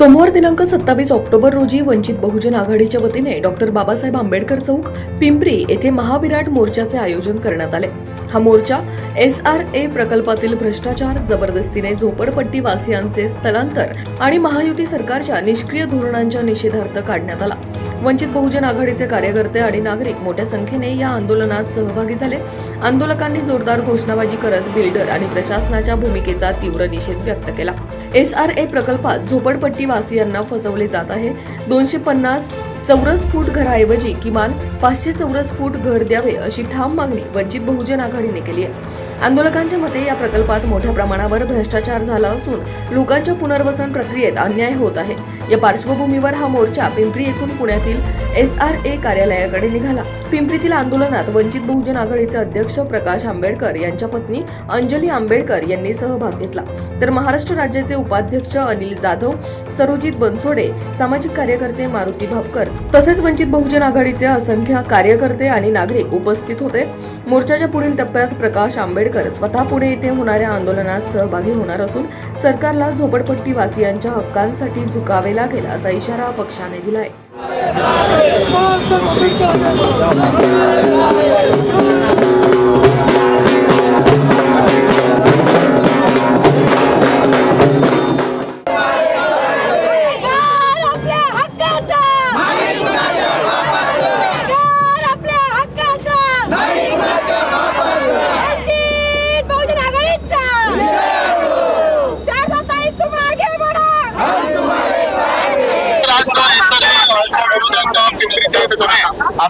सोमवार दिनांक सत्तावीस ऑक्टोबर रोजी वंचित बहुजन आघाडीच्या वतीने डॉक्टर बाबासाहेब आंबेडकर चौक पिंपरी येथे महाविराट मोर्चाचे आयोजन करण्यात आले. हा मोर्चा एस आर ए प्रकल्पातील भ्रष्टाचार जबरदस्तीने झोपडपट्टी वासियांचे स्थलांतर आणि महायुती सरकारच्या निष्क्रिय धोरणांच्या निषेधार्थ काढण्यात आला. वंचित बहुजन आघाडीचे कार्यकर्ते आणि नागरिक मोठ्या संख्येने या आंदोलनात सहभागी झाले. आंदोलकांनी जोरदार घोषणाबाजी करत बिल्डर आणि प्रशासनाच्या भूमिकेचा तीव्र निषेध व्यक्त केला. एस आर ए प्रकल्पात झोपडपट्टी वासियांना फसवले जात आहे. दोनशे पन्नास चौरस फूट घराऐवजी किमान पाचशे चौरस फूट घर द्यावे अशी ठाम मागणी वंचित बहुजन आघाडीने केली आहे. आंदोलकांच्या मते या प्रकल्पात मोठ्या प्रमाणावर भ्रष्टाचार झाला असून लोकांच्या पुनर्वसन प्रक्रियेत अन्याय होत आहे. या पार्श्वभूमीवर हा मोर्चा पिंपरी येथून पुण्यातील एस आर ए कार्यालयाकडे निघाला. पिंपरीतील आंदोलनात वंचित बहुजन आघाडीचे अध्यक्ष प्रकाश आंबेडकर यांच्या पत्नी अंजली आंबेडकर यांनी सहभाग घेतला. तर महाराष्ट्र राज्याचे उपाध्यक्ष अनिल जाधव सरोजित बनसोडे सामाजिक कार्यकर्ते मारुती भापकर तसेच वंचित बहुजन आघाडीचे असंख्य कार्यकर्ते आणि नागरिक उपस्थित होते. मोर्चाच्या पुढील टप्प्यात प्रकाश आंबेडकर स्वतः पुणे येथे होणाऱ्या आंदोलनात सहभागी होणार असून सरकारला झोपडपट्टी वासियांच्या हक्कांसाठी झुकावे लागेल असा इशारा पक्षाने दिलाय.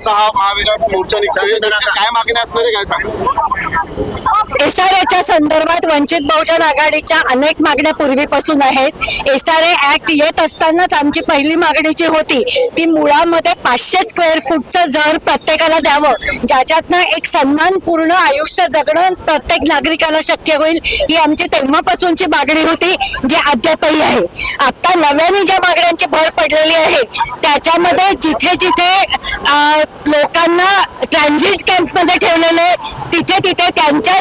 असा हा महाविराट मोर्चा निघतोय. काय मागणी असणार आहे काय सांग एसआरएच्या संदर्भात वंचित बहुजन आघाडीच्या अनेक मागण्या पूर्वीपासून आहेत. एसआरए ऍक्ट येत असतानाच आमची पहिली मागणी जी होती ती मुळामध्ये पाचशे स्क्वेअर फूटचं जर प्रत्येकाला द्यावं ज्याच्यातनं एक सन्मानपूर्ण आयुष्य जगणं प्रत्येक नागरिकाला शक्य होईल ही आमची तेव्हापासूनची मागणी होती जी अद्यापही आहे. आता नव्याने ज्या मागण्यांची भर पडलेली आहे त्याच्यामध्ये जिथे जिथे लोकांना ट्रान्झिट कॅम्पमध्ये ठेवलेले तिथे तिथे त्यांच्या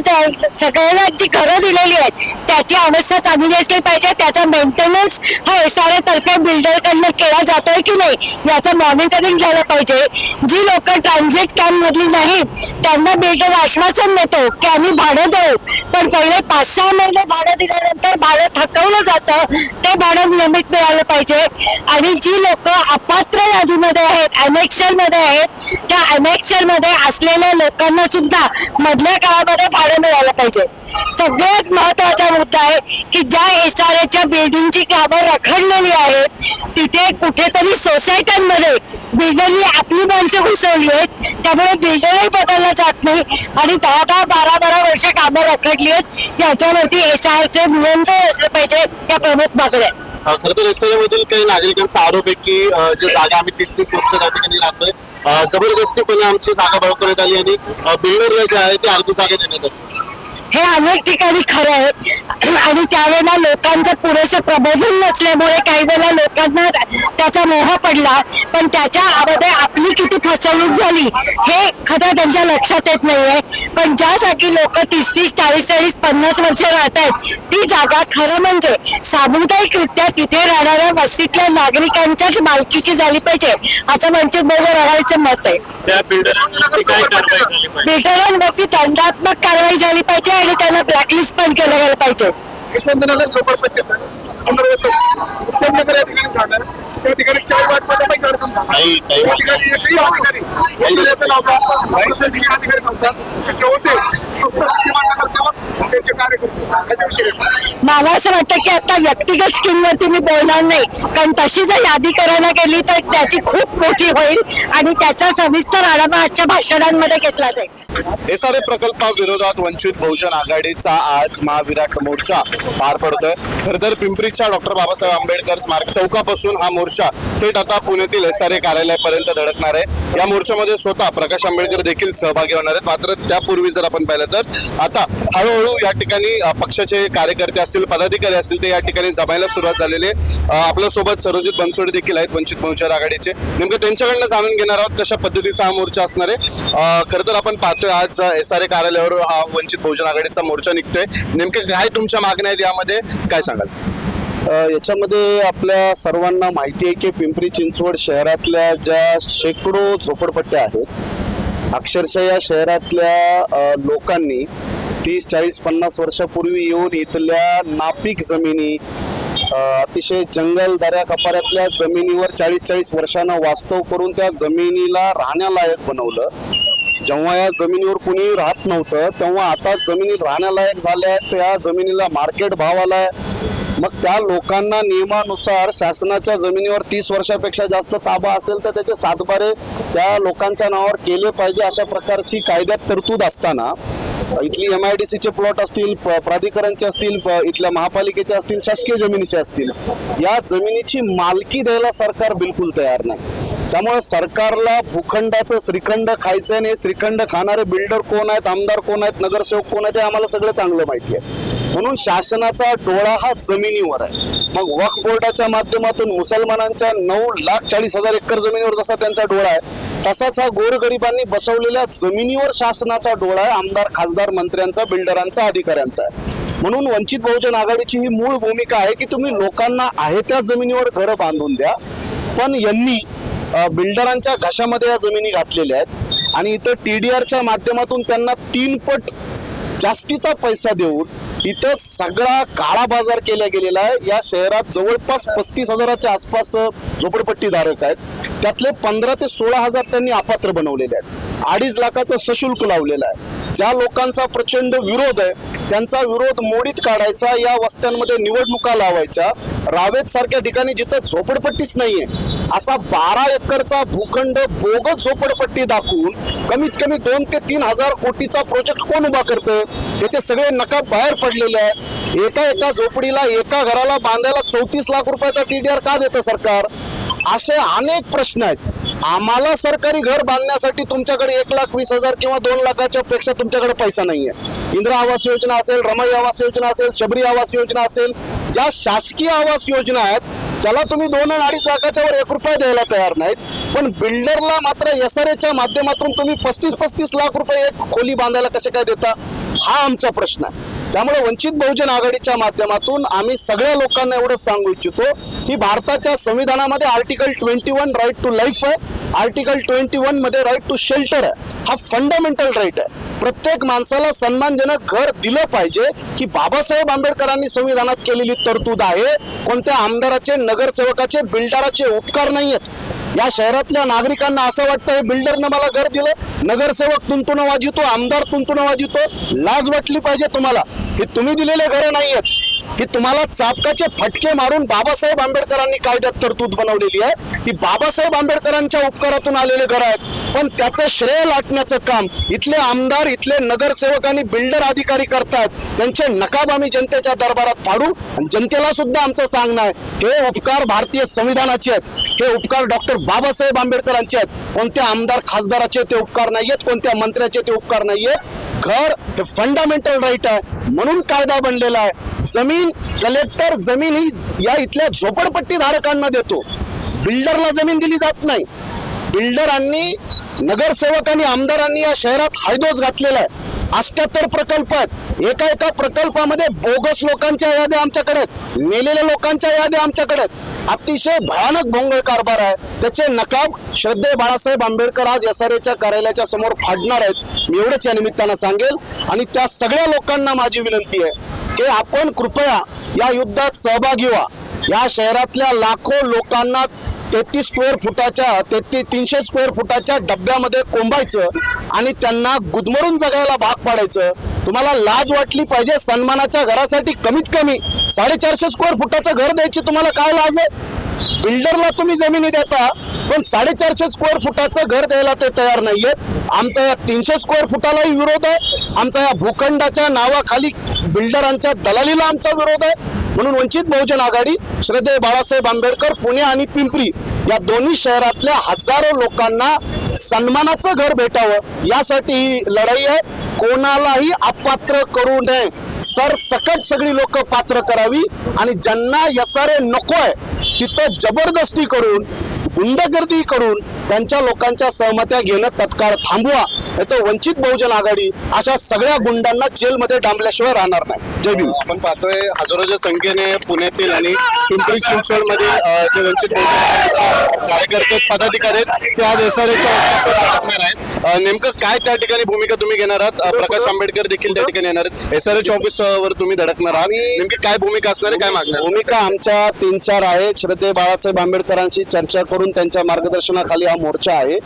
सगळ्यांना जी घरं दिलेली आहेत त्याची अवस्था चांगली असली पाहिजे. त्याचा मेंटेनन्स हा एस आर तर्फे बिल्डरकडनं केला जातोय की नाही याचं मॉनिटरिंग झालं पाहिजे. जी लोक ट्रान्झिट कॅम्प मधली नाहीत त्यांना बिल्डर आश्वासन देतो की आम्ही भाडं देऊ. पण पहिले पाच सहा महिने भाडं दिल्यानंतर भाडं थकवलं जातं ते भाडं नियमित मिळालं पाहिजे. आणि जी लोक अपात्र यादीमध्ये आहेत अनेक्शनमध्ये आहेत त्या अनेक्शनमध्ये असलेल्या लोकांना सुद्धा मधल्या काळामध्ये भाडं मिळालं पाहिजे सगळ्यात महत्त्वाचा मुद्दा आहे की ज्या एस आर एच्या बिल्डिंगची कामं रखडलेली आहेत तिथे कुठेतरी सोसायट्यांमध्ये बिल्डरनी आपली माणसं घुसवली आहेत त्यामुळे बिल्डरही बदलला जात नाही आणि दहा दहा बारा बारा वर्ष कामं रखडली आहेत याच्यावरती एस आर चे नियंत्रण असलं पाहिजे या प्रमुख मागण्या आहेत. तर एस मधील काही नागरिकांचा आरोप आहे की जे जागा आम्ही तीस तीस वर्ष त्या ठिकाणी राहतोय जबरदस्तीपणे आमची जागा बळकवण्यात आली आणि बिल्डरला जे आहे ते अर्धी जागा देण्यात आली. हे अनेक ठिकाणी खरं आहे. आणि त्यावेळेला लोकांचं पुरेसं प्रबोधन नसल्यामुळे काही वेळेला लोकांना त्याचा मोह पडला. पण त्याच्यामध्ये आपली किती फसवणूक झाली हे खरं त्यांच्या लक्षात येत नाहीये. पण ज्या जागी लोक तीस तीस चाळीस चाळीस पन्नास वर्ष राहत आहेत ती जागा खरं म्हणजे सामुदायिकरित्या तिथे राहणाऱ्या वस्तीतल्या नागरिकांच्याच मालकीची झाली पाहिजे असं वंचित बहुजन आघाडीचं मत आहे. बिल्डरांवरती दंडात्मक कारवाई झाली पाहिजे आणि त्यांना ब्लॅकलिस्ट पण केलं गेलं पाहिजे. यशवंतनगर झोपडपट्टीचं पुनर्वसन उत्तम नगर या ठिकाणी झालं. त्या ठिकाणी चार वाट पैकी कार्यक्रम झाला. काही काही त्या ठिकाणी एकही अधिकारी एसडीएस नव्हता. प्रशासकीय अधिकारी नव्हता. त्याचे होते. फक्त विद्यमान नगरसेवक आणि त्यांचे कार्यकर्ते. त्याच्याविषयी मला असं वाटतं की आता व्यक्तिगत स्कीम वरती मी बोलणार नाही. कारण तशी जर यादी करायला गेली तर त्याची खूप मोठी होईल आणि त्याचा सविस्तर आढावा आजच्या भाषणांमध्ये घेतला जाईल. S R A प्रकल्पाविरोधात Vanchit Bahujan आघाडीचा आज महाविराट मोर्चा. पार पडतोय. खरंतर पिंपरीच्या डॉक्टर बाबासाहेब आंबेडकर स्मारक चौकापासून हा मोर्चा थेट आता पुण्यातील एस आर ए कार्यालयापर्यंत धडकणार आहे. या मोर्चामध्ये स्वतः प्रकाश आंबेडकर देखील सहभागी होणार आहेत. मात्र त्यापूर्वी जर आपण पाहिलं तर आता हळूहळू या ठिकाणी पक्षाचे कार्यकर्ते असतील पदाधिकारी असतील ते या ठिकाणी जमायला सुरुवात झालेली आहे. अ, आपल्यासोबत सरोजित बनसोडे देखील आहेत वंचित बहुजन आघाडीचे. नेमकं त्यांच्याकडनं जाणून घेणार आहोत कशा पद्धतीचा हा मोर्चा असणार आहे. खरं तर आपण पाहतोय आज एस आर ए कार्यालयावर हा वंचित बहुजन आघाडीचा मोर्चा निघतोय. नेमके काय तुमच्या मागण्या आहेत यामध्ये? काय सांगाल? याच्यामध्ये आपल्या सर्वांना माहिती आहे की पिंपरी चिंचवड शहरातल्या ज्या शेकडो झोपडपट्ट्या आहेत अक्षरशः या शहरातल्या लोकांनी तीस चाळीस पन्नास वर्षापूर्वी येऊन इथल्या नापीक जमिनी अतिशय जंगल दऱ्या कपाऱ्यातल्या जमिनीवर चाळीस चाळीस वर्षानं वास्तव करून त्या जमिनीला राहण्यालायक बनवलं. जेव्हा या जमिनीवर कुणी राहत नव्हतं तेव्हा आता जमिनी राहण्यालायक झाल्या आहेत त्या जमिनीला मार्केट भाव आलाय मग त्या लोकांना नियमानुसार शासनाच्या जमिनीवर तीस वर्षापेक्षा जास्त ताबा असेल तर त्याचे सातबारे त्या लोकांच्या नावावर केले पाहिजे अशा प्रकारची कायद्यात तरतूद असताना इथली एम आय डी सीचे प्लॉट असतील प- प्राधिकरणचे असतील प- इथल्या महापालिकेचे असतील शासकीय जमिनीचे असतील या जमिनीची मालकी द्यायला सरकार बिलकुल तयार नाही. त्यामुळे सरकारला भूखंडाचं श्रीखंड खायचं आणि श्रीखंड खाणारे बिल्डर कोण आहेत? आमदार कोण आहेत? नगरसेवक कोण आहेत? हे आम्हाला सगळं चांगलं माहिती आहे. म्हणून शासनाचा डोळा हा जमिनीवर आहे. मग वक्फ बोर्डाच्या माध्यमातून मुसलमानांच्या नऊ लाख चाळीस हजार एकर जमिनीवर जसा त्यांचा डोळा आहे तसाच हा गोरगरिबांनी बसवलेल्या जमिनीवर शासनाचा डोळा आहे. आमदार खासदार मंत्र्यांचा बिल्डरांचा अधिकाऱ्यांचा आहे. म्हणून वंचित बहुजन आघाडीची ही मूळ भूमिका आहे की तुम्ही लोकांना आहे त्या जमिनीवर घरं बांधून द्या. पण यांनी बिल्डरांच्या घशामध्ये या जमिनी घातलेल्या आहेत. आणि इथं टी डी आरच्या माध्यमातून त्यांना तीन पट जास्तीचा पैसा देऊन इथं सगळा काळा बाजार केला गेलेला आहे. या शहरात जवळपास पस्तीस हजाराच्या आसपास झोपडपट्टीधारक आहेत. त्यातले पंधरा ते सोळा हजार त्यांनी अपात्र बनवलेले आहेत. अडीच लाखाचं सशुल्क लावलेलं आहे. ज्या लोकांचा प्रचंड विरोध आहे त्यांचा विरोध मोडीत काढायचा या वस्त्यांमध्ये निवडणुका लावायच्या रावेत सारख्या ठिकाणी जिथं झोपडपट्टीच नाहीये असा बारा एकरचा भूखंड बोगस झोपडपट्टी दाखवून कमीत कमी दोन ते तीन हजार कोटीचा प्रोजेक्ट कोण उभा करतोय? त्याचे सगळे नकाब बाहेर पडलेले आहेत एका एका झोपडीला एका घराला बांधायला चौतीस लाख रुपयाचा टीडीआर का देतं सरकार? असे अनेक प्रश्न आहेत. आम्हाला सरकारी घर बांधण्यासाठी तुमच्याकडे एक लाख वीस हजार किंवा दोन लाखाच्या पेक्षा तुमच्याकडे पैसा नाही आहे इंदिरा आवास योजना असेल रमाई आवास योजना असेल शबरी आवास योजना असेल ज्या शासकीय आवास योजना आहेत त्याला तुम्ही दोन आणि अडीच लाखाच्या वर एक रुपये द्यायला तयार नाहीत. पण बिल्डरला मात्र एस आर एच्या माध्यमातून तुम्ही पस्तीस पस्तीस लाख रुपये एक खोली बांधायला कसे काय देता? हा आमचा प्रश्न आहे. त्यामुळे वंचित बहुजन आघाडीच्या माध्यमातून आम्ही सगळ्या लोकांना एवढंच सांगू इच्छितो की भारताच्या संविधानामध्ये article twenty one right to life आहे. आर्टिकल ट्वेंटी वनमध्ये राईट टू शेल्टर आहे. हा फंडामेंटल राईट आहे. प्रत्येक माणसाला सन्मानजनक घर दिलं पाहिजे की बाबासाहेब आंबेडकरांनी संविधानात केलेली तरतूद आहे. कोणत्या आमदाराचे नगरसेवकाचे बिल्डराचे उपकार नाही आहेत. या शहरातल्या नागरिकांना असं वाटतं हे बिल्डरनं मला घर दिलं नगरसेवक तुंतुणं वाजितो आमदार तुंतुणं वाजितो लाज वाटली पाहिजे तुम्हाला. हे तुम्ही दिलेले घरं नाही आहेत की तुम्हाला चापकाचे फटके मारून बाबासाहेब आंबेडकरांनी कायद्यात तरतूद बनवलेली आहे. की बाबासाहेब आंबेडकरांच्या उपकारातून आलेले घर आहेत. पण त्याचं श्रेय लाटण्याचं काम इथले आमदार इथले नगरसेवक आणि बिल्डर अधिकारी करतात. त्यांचे नकाब आम्ही जनतेच्या दरबारात पाडू आणि जनतेला सुद्धा आमचं सांगणं आहे. हे उपकार भारतीय संविधानाचे आहेत. हे उपकार डॉक्टर बाबासाहेब आंबेडकरांचे आहेत. कोणत्या आमदार खासदाराचे ते उपकार नाही आहेत कोणत्या मंत्र्याचे ते उपकार नाही आहेत घर हे फंडामेंटल राईट आहे. म्हणून कायदा बनलेला आहे. जमीन कलेक्टर जमीन ही या इथल्या झोपडपट्टी धारकांना देतो. बिल्डरला जमीन दिली जात नाही. बिल्डरांनी नगरसेवक आणि आमदारांनी या शहरात हायदोस घातलेला आहे. अष्ट्याहत्तर प्रकल्प आहेत. एका एका प्रकल्पामध्ये बोगस लोकांच्या याद्या आमच्याकडे आहेत. मेलेल्या लोकांच्या याद्या आमच्याकडे आहेत. अतिशय भयानक भोंगळ कारभार आहे. त्याचे नकाब श्रद्धे बाळासाहेब आंबेडकर आज एस आर एच्या कार्यालयाच्या समोर फाडणार आहेत. मी एवढंच या निमित्तानं सांगेल. आणि त्या सगळ्या लोकांना माझी विनंती आहे की आपण कृपया या युद्धात सहभागी व्हा. या शहरातल्या लाखो लोकांना तेहतीस स्क्वेअर फुटाच्या तेहतीस तीनशे स्क्वेअर फुटाच्या डब्यामध्ये कोंबायचं आणि त्यांना गुदमरून जगायला भाग पाडायचं. तुम्हाला लाज वाटली पाहिजे सन्मानाच्या घरासाठी कमीत कमी साडेचारशे स्क्वेअर फुटाचं घर द्यायची तुम्हाला काय लाज आहे? बिल्डरला तुम्ही जमिनी देता पण साडेचारशे स्क्वेअर फुटाचं घर द्यायला ते तयार नाही आहेत आमचा या तीनशे स्क्वेअर फुटालाही विरोध आहे. आमचा या भूखंडाच्या नावाखाली बिल्डरांच्या दलालीला आमचा विरोध आहे. म्हणून वंचित बहुजन आघाडी श्रद्धेय बाळासाहेब आंबेडकर पुणे आणि पिंपरी या दोन्ही शहरातल्या हजारो लोकांना सन्मानाचं घर भेटावं यासाठी ही लढाई आहे. कोणालाही अपात्र करू नये. सर सकट सगळी लोक पात्र करावी आणि ज्यांना यसारे नको आहे तिथं जबरदस्ती करून गुंडगर्दी करून त्यांच्या लोकांच्या सहमत्या घेणं तत्काळ थांबवा. तर वंचित बहुजन आघाडी अशा सगळ्या गुंडांना जेलमध्ये डांबल्याशिवाय राहणार नाही. जय भीम. आपण पाहतोय हजारोच्या संख्येने पुण्यातील आणि पिंपरी चिंचवड मधील जे वंचित बहुजन कार्यकर्ते पदाधिकारी आहेत ते आज एसआरएच्या ऑफिसवर अडकणार आहेत. नेमकं काय त्या ठिकाणी भूमिका तुम्ही घेणार आहात? प्रकाश आंबेडकर देखील त्या ठिकाणी येणार आहेत. एसआरएच्या ऑफिसवर तुम्ही धडकणार आहात. नेमकी काय भूमिका असणार आहे काय मागणार भूमिका आमच्या तीन चार आहेत. श्रद्धे बाळासाहेब आंबेडकरांशी चर्चा करून त्यांच्या मार्गदर्शनाखाली मोर्चा आहे.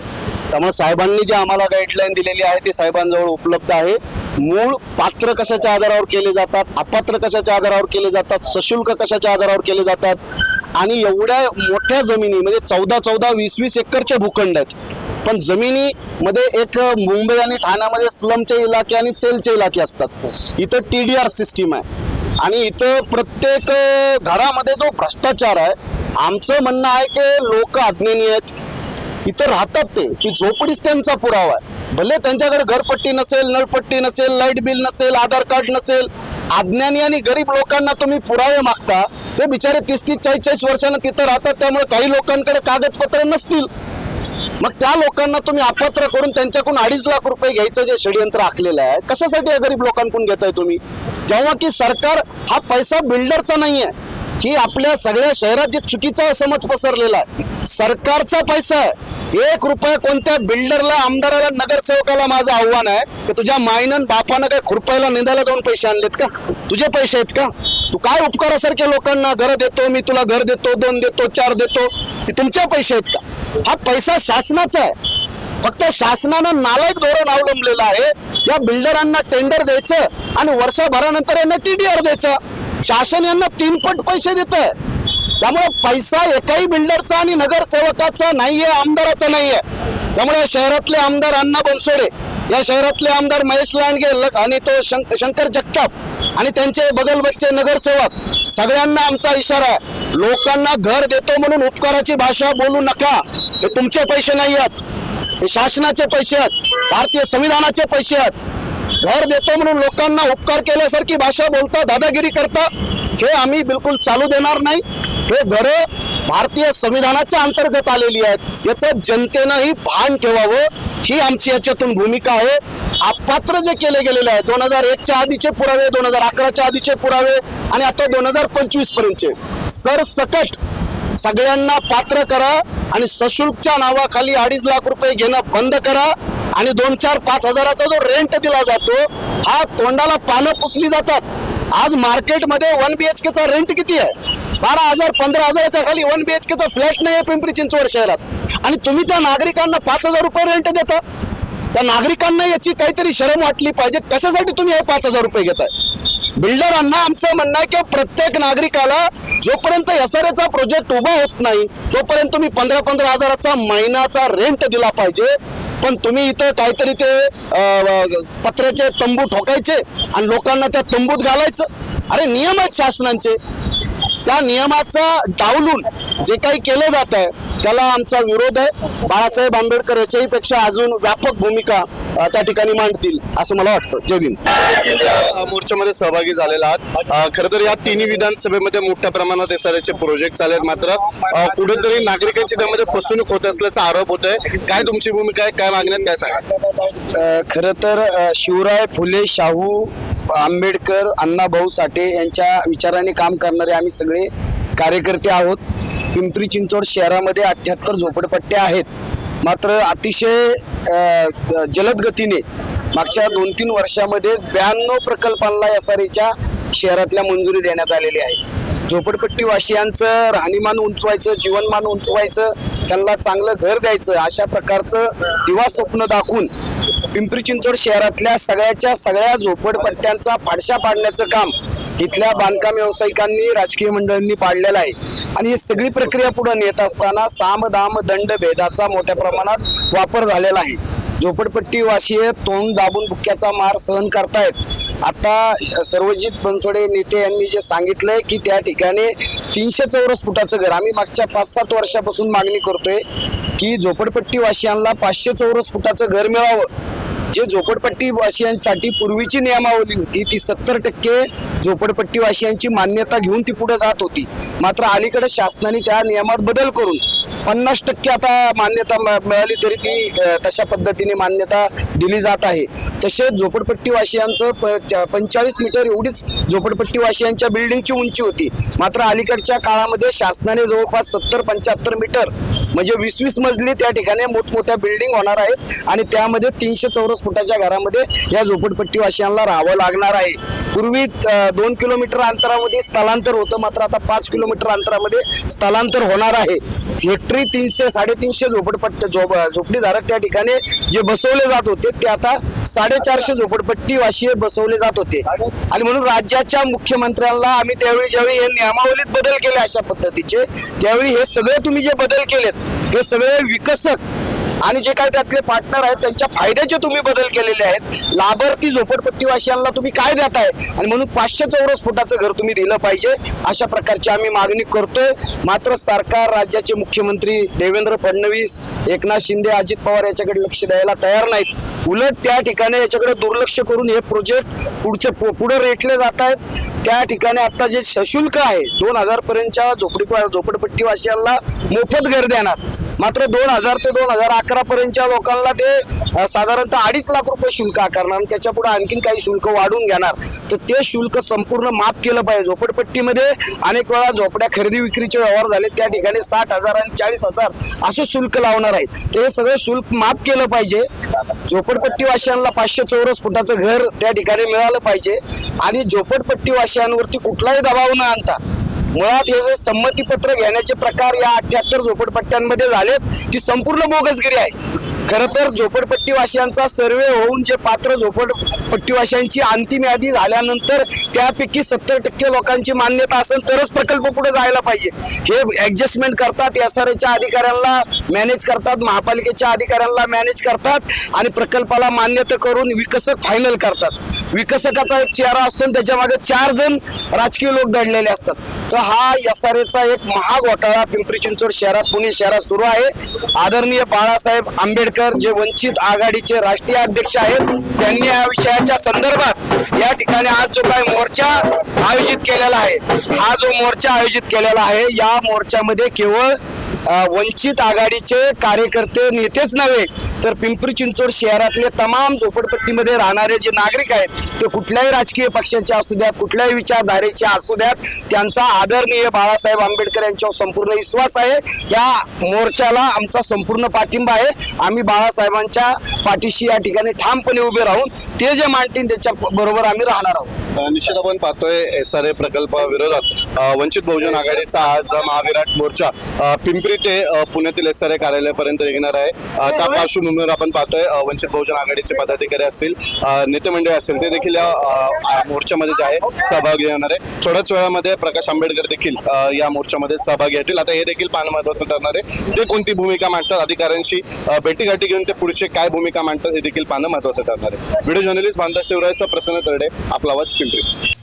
त्यामुळे साहेबांनी जे आम्हाला गाईडलाईन दिलेली आहे ती साहेबांजवळ उपलब्ध आहे. मूळ पात्र कशाच्या आधारावर केले जातात अपात्र कशाच्या आधारावर केले जातात सशुल्क कशाच्या आधारावर केले जातात आणि एवढ्या मोठ्या जमिनी म्हणजे चौदा चौदा वीस वीस एकरचे भूखंड आहेत. पण जमिनीमध्ये एक मुंबई आणि ठाण्यामध्ये स्लमचे इलाके आणि सेलचे इलाके असतात. इथं टी डी आर सिस्टीम आहे. आणि इथं प्रत्येक घरामध्ये जो भ्रष्टाचार आहे आमचं म्हणणं आहे की लोक अज्ञानी आहेत. इथं राहतात ते की झोपडीच त्यांचा पुरावा आहे. भले त्यांच्याकडे घरपट्टी नसेल नळपट्टी नसेल लाइट बिल नसेल आधार कार्ड नसेल अज्ञानी आणि गरीब लोकांना तुम्ही पुरावे मागता ते बिचारे तीस तीस चाळीस चाळीस वर्षांना तिथं राहतात त्यामुळे काही लोकांकडे कागदपत्र नसतील. मग त्या लोकांना तुम्ही अपात्र करून त्यांच्याकडून अडीच लाख रुपये घ्यायचं जे षडयंत्र आखलेलं आहे कशासाठी या गरीब लोकांकडून घेताय तुम्ही? जेव्हा की सरकार हा पैसा बिल्डरचा नाहीये. की आपल्या सगळ्या शहरात जे चुकीचा समज पसरलेला आहे. सरकारचा पैसा एक रुपया कोणत्या बिल्डरला आमदाराला नगरसेवकाला माझं आव्हान आहे की तुझ्या मायनं बापानं काय खुरपायला निंदायला दोन पैसे आणलेत का? तुझे पैसे आहेत का? तू काय उपकारासारख्या लोकांना घर देतो मी तुला घर देतो दोन देतो चार देतो हे पैसे आहेत का? हा पैसा शासनाचा आहे. फक्त शासनानं नालायक धोरण अवलंबलेलं आहे. या बिल्डरांना टेंडर द्यायचं आणि वर्षभरानंतर यांना टीडीआर द्यायचं. शासन यांना तीनपट पैसे देत आहे त्यामुळे पैसा एकाही बिल्डरचा आणि नगरसेवकाचा नाहीये आमदाराचा नाहीये. त्यामुळे या शहरातले आमदार अण्णा बनसोडे या शहरातले आमदार महेश लांडगे आणि तो शंक- शंकर जगताप आणि त्यांचे बगलबगचे नगरसेवक सगळ्यांना आमचा इशारा आहे. लोकांना घर देतो म्हणून उपकाराची भाषा बोलू नका. हे तुमचे पैसे नाही आहेत हे शासनाचे पैसे आहेत. भारतीय संविधानाचे पैसे आहेत. घर देतो म्हणून लोकांना उपकार केल्यासारखी भाषा बोलता दादागिरी करता हे आम्ही बिलकुल चालू देणार नाही. हे घरे भारतीय संविधानाच्या अंतर्गत आलेली आहेत. याचं जनतेनंही भान ठेवावं ही आमची याच्यातून भूमिका आहे. अपात्र जे केले गेलेले आहे दोन हजार एकच्या आधीचे पुरावे दोन हजार अकराच्या आधीचे पुरावे आणि आता दोन हजार पंचवीस पर्यंतचे सरसकट सगळ्यांना पात्र करा आणि सशुल्कच्या नावाखाली अडीच लाख रुपये घेणं बंद करा. आणि दोन चार पाच हजाराचा जो रेंट दिला जातो हा तोंडाला पानं पुसली जातात. आज मार्केटमध्ये वन बी एच केचा रेंट किती आहे? बारा हजार पंधरा हजाराच्या खाली वन बी एच केचा फ्लॅट नाही आहे पिंपरी चिंचवड शहरात. आणि तुम्ही त्या नागरिकांना पाच हजार रुपये रेंट देता? त्या नागरिकांना याची काहीतरी शरम वाटली पाहिजे. कशासाठी तुम्ही हे पाच हजार रुपये घेताय? बिल्डरांना आमचं म्हणणं आहे की प्रत्येक नागरिकाला जोपर्यंत एस आर एचा प्रोजेक्ट उभा होत नाही तोपर्यंत तुम्ही पंधरा पंधरा हजाराचा महिन्याचा रेंट दिला पाहिजे. पण तुम्ही इथं काहीतरी ते अं, पत्र्याचे तंबू ठोकायचे आणि लोकांना त्या तंबूत घालायचं. अरे नियम आहेत शासनांचे. त्या नियमाचा डावलून जे काही केलं जात आहे त्याला आमचा विरोध आहे. बाळासाहेब आंबेडकर याच्याही पेक्षा अजून व्यापक भूमिका त्या ठिकाणी मांडतील असं मला वाटतं. जय भीम. या मोर्चामध्ये सहभागी झालेला आहात. खरं तर या तिन्ही विधानसभेमध्ये मोठ्या प्रमाणात एसआरएचे प्रोजेक्ट चालू आहेत मात्र कुठेतरी नागरिकांची त्यामध्ये फसवणूक होत असल्याचा आरोप होत आहे. काय तुमची भूमिका आहे? काय मागण्यात काय सांगा? खरं तर शिवराय फुले शाहू आंबेडकर अण्णाभाऊ साठे यांच्या विचाराने काम करणारे आम्ही सगळे कार्यकर्ते आहोत. पिंपरी चिंचवड शहरामध्ये अठ्ठ्याहत्तर झोपडपट्ट्या आहेत. मात्र अतिशय जलद गतीने मागच्या दोन तीन वर्षामध्ये ब्याण्णव प्रकल्पांना एस आर एच्या शहरातल्या मंजुरी देण्यात आलेली आहे. झोपडपट्टी वासियांचं राहणीमान उंचवायचं जीवनमान उंचवायचं त्यांना चांगलं घर द्यायचं अशा प्रकारचं दिवा स्वप्न दाखवून पिंपरी चिंचवड शहरातल्या सगळ्याच्या सगळ्या झोपडपट्ट्यांचा फाडशा पाडण्याचं काम इथल्या बांधकाम व्यावसायिकांनी राजकीय मंडळांनी पाडलेलं आहे. आणि ही सगळी प्रक्रिया पुढे नेत असताना साम दाम दंड भेदाचा मोठ्या प्रमाणात वापर झालेला आहे. झोपडपट्टी वासीय तोंड दाबून बुक्क्याचा मार सहन करतायत. आता सर्वजित बनसोडे नेते यांनी जे सांगितलंय की त्या ठिकाणी तीनशे चौरस फुटाचं घर आम्ही मागच्या पाच सात वर्षापासून मागणी करतोय की झोपडपट्टी वाशियांना पाचशे चौरस फुटाचं घर मिळावं. जे झोपडपट्टीवासियांसाठी पूर्वीची नियमावली होती ती सत्तर टक्के झोपडपट्टीवासियांची मान्यता घेऊन ती पुढे जात होती. मात्र अलीकडे शासनाने त्या नियमात बदल करून पन्नास टक्के आता मान्यता म- मिळाली तरी ती तशा पद्धतीने मान्यता दिली जात आहे. तसेच झोपडपट्टीवासियांचं पंचेचाळीस मीटर एवढीच झोपडपट्टीवासियांच्या बिल्डिंगची उंची होती. मात्र अलीकडच्या काळामध्ये शासनाने जवळपास सत्तर पंच्याहत्तर मीटर म्हणजे वीस वीस मजली त्या ठिकाणी मोठमोठ्या बिल्डिंग होणार आहेत आणि त्यामध्ये तीनशे चौरस फुटाच्या घरामध्ये या झोपडपट्टीवासियांना राहावं लागणार आहे. पूर्वी दोन किलोमीटर अंतरामध्ये स्थलांतर होतं मात्र आता पाच किलोमीटर अंतरामध्ये स्थलांतर होणार आहे. हेक्टरी तीनशे साडेतीनशे झोपडपट्टी झोप झोपडीधारक त्या ठिकाणी जे बसवले जात होते ते आता साडेचारशे झोपडपट्टीवाशी बसवले जात होते. आणि म्हणून राज्याच्या मुख्यमंत्र्यांना आम्ही त्यावेळी ज्यावेळी हे नियमावलीत बदल केले अशा पद्धतीचे त्यावेळी हे सगळे तुम्ही जे बदल केलेत हे सगळे विकसक आणि जे काही त्यातले पार्टनर आहेत त्यांच्या फायद्याचे तुम्ही बदल केलेले आहेत. लाभार्थी झोपडपट्टीवासियांना तुम्ही काय देताय? आणि म्हणून पाचशे चौरस फुटाचं घर तुम्ही दिलं पाहिजे. अशा प्रकारची आम्ही मागणी करतोय. मात्र सरकार राज्याचे मुख्यमंत्री देवेंद्र फडणवीस एकनाथ शिंदे अजित पवार याच्याकडे लक्ष द्यायला तयार नाहीत. उलट त्या ठिकाणी याच्याकडे दुर्लक्ष करून हे प्रोजेक्ट पुढचे पु- पुढे रेटले जात आहेत. त्या ठिकाणी आता जे सशुल्क आहे दोन हजार पर्यंतच्या झोपडी झोपडपट्टीवासियांना मोफत घर देणार. मात्र दोन हजार ते दोन हजार अकरा अकरापर्यंतच्या लोकांना ते साधारणतः अडीच लाख रुपये शुल्क आकारणार आणि त्याच्या पुढे आणखीन काही शुल्क वाढून घेणार. तर ते शुल्क संपूर्ण माफ केलं पाहिजे. झोपडपट्टीमध्ये अनेक वेळा झोपड्या खरेदी विक्रीचे व्यवहार झाले. त्या ठिकाणी साठ हजार आणि चाळीस हजार असे शुल्क लावणार आहेत. ते सगळं शुल्क माफ केलं पाहिजे. झोपडपट्टीवासियांना पाचशे चौरस फुटाचं घर त्या ठिकाणी मिळालं पाहिजे. आणि झोपडपट्टीवाशियांवरती कुठलाही दबाव न आणता मुळात हे जे संमतीपत्र घेण्याचे प्रकार या अठ्याहत्तर झोपडपट्ट्यांमध्ये झालेत ती संपूर्ण बोगसगिरी आहे. खरं तर झोपडपट्टीवासियांचा सर्वे होऊन जे पात्र झोपडपट्टीवासियांची अंतिम यादी झाल्यानंतर त्यापैकी सत्तर टक्के लोकांची मान्यता असेल तरच प्रकल्प पुढे जायला पाहिजे. हे ऍडजस्टमेंट करतात एस आर एच्या अधिकाऱ्यांना मॅनेज करतात महापालिकेच्या अधिकाऱ्यांना मॅनेज करतात आणि प्रकल्पाला मान्यता करून विकसक फायनल करतात. विकसकाचा एक चेहरा असतो आणि त्याच्यामागे चार जण राजकीय लोक दडलेले असतात. तर हा एस आर एचा एक महाघोटाळा पिंपरी चिंचवड शहरात पुणे शहरात सुरू आहे. आदरणीय बाळासाहेब आंबेडकर जे वंचित आघाडीचे राष्ट्रीय अध्यक्ष आहेत त्यांनी या विषयाच्या संदर्भात या ठिकाणी आज जो काही मोर्चा आयोजित केलेला आहे हा जो मोर्चा आयोजित केलेला आहे या मोर्चामध्ये केवळ वंचित आघाडीचे कार्यकर्ते नेतेच नव्हे तर पिंपरी चिंचवड शहरातले तमाम झोपडपट्टीमध्ये राहणारे जे नागरिक आहेत ते कुठल्याही राजकीय पक्षाचे असू द्यात कुठल्याही विचारधारेचे असू द्यात त्यांचा आदरणीय बाळासाहेब आंबेडकर यांच्यावर संपूर्ण विश्वास आहे. या मोर्चाला आमचा संपूर्ण पाठिंबा आहे. आम्ही बाळासाहेबांच्या पाठीशी या ठिकाणी ठामपणे उभे राहून ते जे मांडतील त्याच्या बरोबर आम्ही राहणार आहोत. निश्चित आपण पाहतोय S R A प्रकल्पाविरोधात Vanchit Bahujan आघाडीचा आज महाविराट मोर्चा पिंपरी ते पुण्यातील एस आर ए कार्यालयापर्यंत निघणार आहे. त्या पार्श्वभूमीवर आपण पाहतोय वंचित बहुजन आघाडीचे पदाधिकारी असतील नेते मंडळी असतील ते देखील या मोर्चामध्ये जे आहे सहभागी होणार आहे. थोड्याच वेळामध्ये प्रकाश आंबेडकर देखील या मोर्चामध्ये सहभागी होतील. आता हे देखील पाहणं महत्वाचं ठरणार आहे. ते कोणती भूमिका मांडतात? अधिकाऱ्यांशी भेटी भेटीगाठी घेऊन ते पुढचे काय भूमिका मांडतात हे देखील पाहणं महत्वाचं ठरणार आहे. व्हिडिओ जर्नलिस्ट बांधा शिवरायचा प्रसन्न तरडे आपला आवाज पिंपरी.